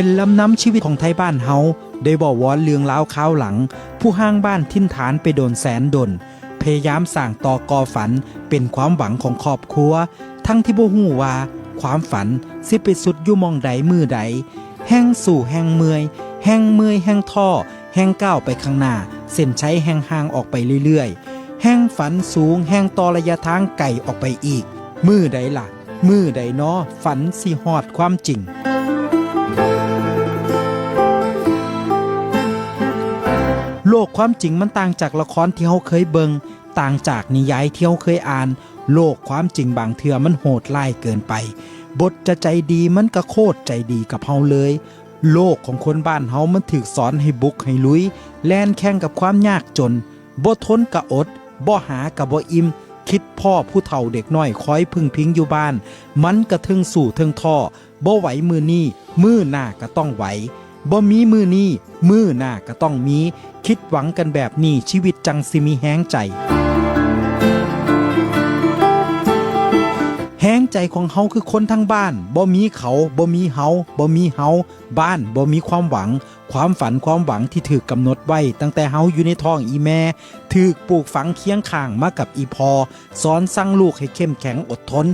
เป็นลำน้ำชีวิตของไทยบ้านเฮาได้บ่วอนเลืองล้าวข้าวหลัง ผู้ห้างบ้านทิ้นฐานไปโดนแสนดนพยายามสร้างต่อกอฝันเป็นความหวังของครอบครัว ทั้งที่บ่ฮู้ว่า ความฝันสิไปสุดอยู่มองใดมือใด แห้งสู่แห้งเมื่อย แห้งเมื่อยแห้งท่อ แห้งก้าวไปข้างหน้า เส้นใช้แห้งห่างออกไปเรื่อยๆ แห้งฝันสูงแห้งต่อระยะทางไกลออกไปอีก มือใดล่ะ มือใดเนาะฝันสิฮอดความจริง โลกความจริงมันต่างจากละครที่เราเคยเบิงต่างจากนิยายที่เราเคยอ่าน โลกความจริงบางเทื่อมันโหดร้ายเกินไป บทจะใจดีมันก็โคตรใจดีกับเฮาเลย โลกของคนบ้านเฮามันถูกสอนให้บุกให้ลุย แล่นแข่งกับความยากจนบ่ทนกะอดบ่หากะบ่อิ่มคิดพ่อผู้เฒ่าเด็กน้อยคอยพึ่งพิงอยู่บ้าน มันกระทึงสู่เทึงท่อบ่ไหวมือนี้มือหน้าก็ต้องไหว บ่มีมือนี้มือหน้าก็ต้องมี คิดหวังกันแบบนี้ชีวิตจังสิมีแห้งใจ แห้งใจของเฮาคือคนทั้งบ้านบ่มีเขาบ่มีเฮาบ่มีเฮาบ้านบ่มีความหวัง ความฝันความหวังที่ถูกกำหนดไว้ ตั้งแต่เฮาอยู่ในท้องอีแม่ถูกปลูกฝังเคียงข้างมากับอีพอสอนสั่งลูกให้เข้มแข็งอดทน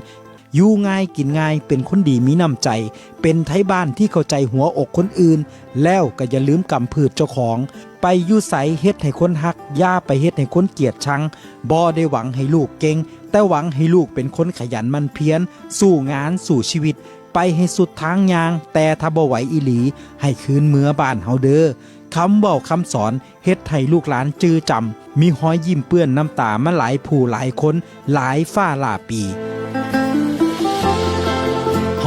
อยู่ง่ายกินง่ายเป็นคนดีมีน้ำใจ เป็นไทบ้านที่เข้าใจหัวอกคนอื่น แล้วก็อย่าลืมกำพืชเจ้าของ ไปยู่ใสเฮ็ดให้คนฮักย่าไปเฮ็ดให้คนเกลียดชังบ่ได้หวังให้ลูกเก่ง แต่หวังให้ลูกเป็นคนขยันมันเพียรสู้งานสู่ชีวิต ไปให้สุดทางยาง แต่ถ้าบ่ไหวอีหลี ให้คืนเมื่อบ้านเฮาเด้อคำเว้าคำสอนเฮ็ดให้ลูกหลานจื้อจำมีห้อยยิ้มเปื้อนน้ำตามาหลายผู้หลายคนหลายฝ้าหลาปี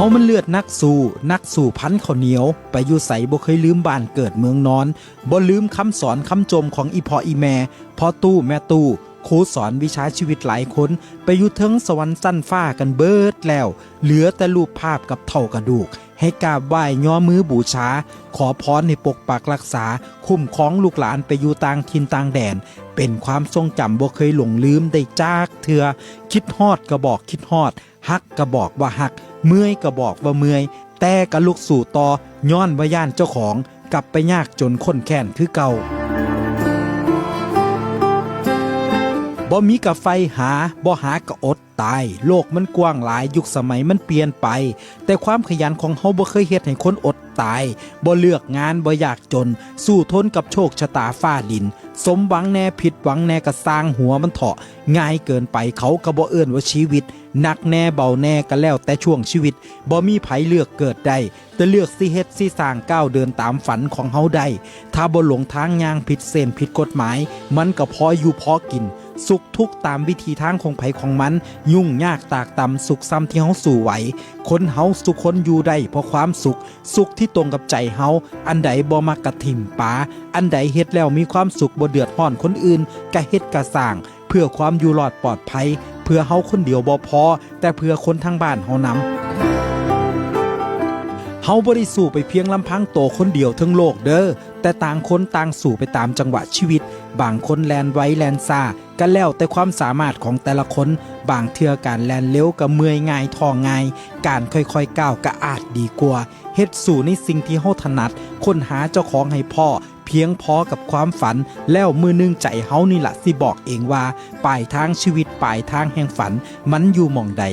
เฮามันเลือดนักสู้ นักสู่พันข้าวเหนียว ไปอยู่ใสบ่เคยลืมบ้านเกิดเมืองนอน บ่ลืมคำสอนคำจมของอีพออีแม่ พอตู้แม่ตู้ ครูสอนวิชาชีวิตหลายคน ไปอยู่เทิงสวรรค์สั้นฟ้ากันเบิดแล้ว เหลือแต่รูปภาพกับเท่ากระดูก ให้กราบไหว้ย่อมือบูชา ขอพรให้ปกปักรักษา คุ้มครองลูกหลานไปอยู่ต่างทินต่างแดน เป็นความทรงจำบ่เคยหลงลืมได้จากเถือคิดฮอดก็บอกคิดฮอดฮักก็บอกว่าฮัก เมื่อยก็บอกว่าเมื่อยแต่ก็ลุกสู่ต่อย้อนว่าย่านเจ้าของ กลับไปยากจนคนแค้นคือเก่า บ่มีกับไฟหาบ่หากะอดตาย โลกมันกว้างหลายยุคสมัยมันเปลี่ยนไป แต่ความขยันของเฮาบ่เคยเฮ็ดให้คนอดตายบ่เลือกงานบ่อยากจน สู้ทนกับโชคชะตาฟ้าดิน สมหวังแน่ผิดหวังแน่ก็สร้างหัวมันเถาะ ง่ายเกินไปเขาก็บ่เอิ้อนว่าชีวิตหนักแน่เบาแน่ก็แล้วแต่ช่วงชีวิตบ่มีไผเลือกเกิดได้แต่เลือกสิเฮ็ดสิสร้างก้าวเดินตามฝันของเฮาได้ถ้าบ่หลงทางย่างผิดเส้นผิดกฎหมาย มันก็พออยู่พอกิน สุขทุกตามวิธีทางของไผของมัน ยุ่งยากตากต่ำสุขซ้ำที่เฮาสู่ไหว คนเฮาสุขคนอยู่ได้เพราะความสุข สุขที่ตรงกับใจเฮาอันใดบ่มักกะถิ่มปาอันใดเฮ็ดแล้วมีความสุขบ่เดือดร้อนคนอื่นก็เฮ็ดกะสร้าง เพื่อความอยู่รอดปลอดภัย เพื่อเฮาคนเดียวบ่พอ แต่เพื่อคนทั้งบ้านเฮานำ ฮาบ่ได้สู้ไปเพียงลำพังโตคนเดียวทั้งโลกเด้อ แต่ต่างคนต่างสู่ไปตามจังหวะชีวิต บางคนแลนไว้แลนซาก็แล้วแต่ความสามารถของแต่ละคน บางเทื่อการแลนเร็วก็เมื่อยง่ายท้อง่าย การค่อยๆก้าวก็อาจดีกว่า เฮ็ดสู่ในสิ่งที่เฮาถนัด ค้นหาเจ้าของให้พ่อ เพียงพอกับความฝัน แล้วมือนึงใจเฮานี่ละสิบอกเองว่าปลายทางชีวิตปลายทางแห่งฝันมันอยู่หม่องใด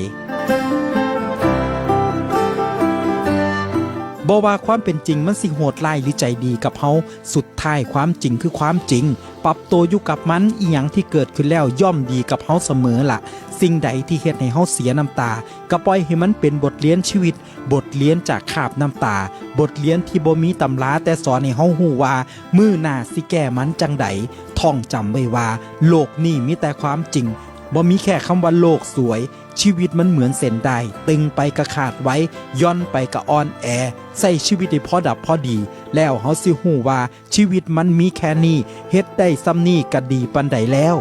บ่ว่าความเป็นจริงมันสิโหดร้ายหรือใจดีกับเฮาสุดท้ายความจริงคือความจริง ปรับตัวอยู่กับมันอีหยังที่เกิดขึ้นแล้วย่อมดีกับเฮาเสมอล่ะ สิ่งใดที่เฮ็ดให้เฮาเสียน้ำตา ก็ปล่อยให้มันเป็นบทเรียนชีวิต บทเรียนจากคาบน้ำตา บทเรียนที่บ่มีตำราแต่สอนให้เฮาฮู้ว่า มือหน้าสิแก้มันจังใดท่องจำไว้ว่า โลกนี้มีแต่ความจริง บ่มีแค่คำว่าโลกสวย ชีวิตมันเหมือนเส้นได้ตึงไปกระขาดไว้ย่อนไปกระอ่อนแอใส่ชีวิตได้พอดับพอดี แล้วเฮาสิฮู้ว่าชีวิตมันมีแค่นี้เฮ็ดได้ซ้ำนี้ก็ดีปานใดแล้ว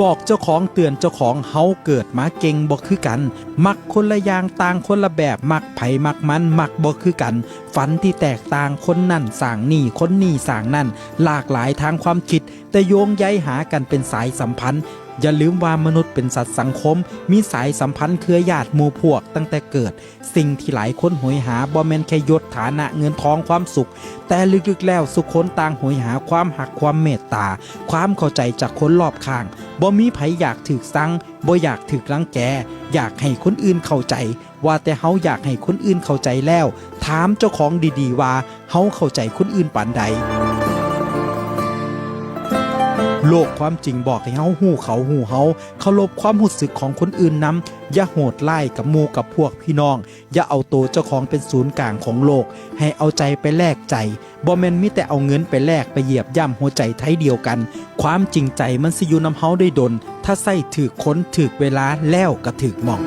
บอกเจ้าของเตือนเจ้าของเฮาเกิดมาเก่งบ่คือกัน มักคนละอย่างต่างคนละแบบมักไผมักมันมักบ่คือกัน ฝันที่แตกต่างคนนั่นสางนี่คนนี่สางนั่น หลากหลายทางความคิด แต่โยงใยหากันเป็นสายสัมพันธ์ อย่าลืมว่ามนุษย์เป็นสัตว์สังคม มีสายสัมพันธ์เครือญาติหมู่พวกตั้งแต่เกิด สิ่งที่หลายคนหวยหาบ่แม่นแค่ยศฐานะเงินทองความสุข แต่ลึกๆแล้วสุขคนต่างหวยหาความหักความเมตตา ความเข้าใจจากคนรอบข้างบ่มีไผอยากถึกสั่งบ่อยากถึกรังแก อยากให้คนอื่นเข้าใจ ว่าแต่เฮาอยากให้คนอื่นเข้าใจแล้ว ถามเจ้าของดีๆว่าเฮาเข้าใจคนอื่นปานใด โลกความจริงบอกให้เฮาหู้เขาหู้เฮาเคารพความรู้สึกของคนอื่นนำอย่าโหดไล่กับหมู่กับพวกพี่น้อง อย่าเอาตัวเจ้าของเป็นศูนย์กลางของโลก ให้เอาใจไปแลกใจบ่แม่นมีแต่เอาเงินไปแลกไปเหยียบย่ำหัวใจไทยเดียวกัน ความจริงใจมันสิอยู่นำเฮาได้ดน ถ้าใส่ถือค้นถือเวลาแล้วก็ถือหมอง